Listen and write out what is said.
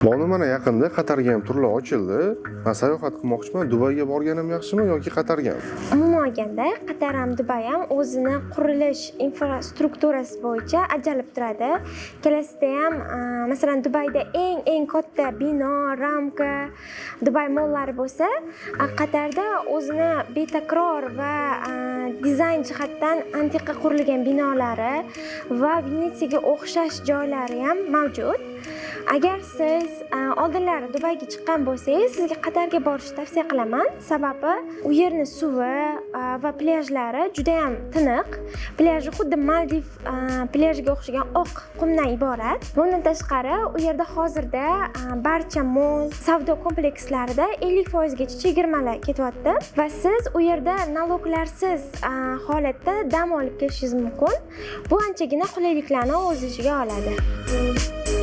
Mana mana yaqinda Qatarga ham turlar ochildi. Men sayohat qilmoqchiman. Dubayga borganim yaxshimi yoki Qatargami? umuman olganda qatar ham dubay ham o'zini qurilish infrastrukturasi bo'yicha ajralib turadi kelasida ham e, masalan dubayda eng eng katta bino ramka dubay mollari bo'lsa e, qatarda o'zini betakror va e, dizayn jihatdan antiqa qurilgan binolari va venetsiyaga o'xshash joylari ham mavjud agar siz e, oldinlari dubayga chiqqan bo'lsangiz sizga qatarga borishni tavsiya qilaman. Sababi u yerni suvi e, va plyajlari judayam tiniq. Plyaji xuddi maldiv e, plyajiga o'xshagan oq qumdan iborat. Bundan tashqari u yerda hozirda barcha mol savdo komplekslarida ellik foizgacha chegirmalar ketyapti. Va siz u yerda naloglarsiz holatda dam olib kelishingiz mumkin. Bu anchagina qulayliklarni o'z ichiga oladi.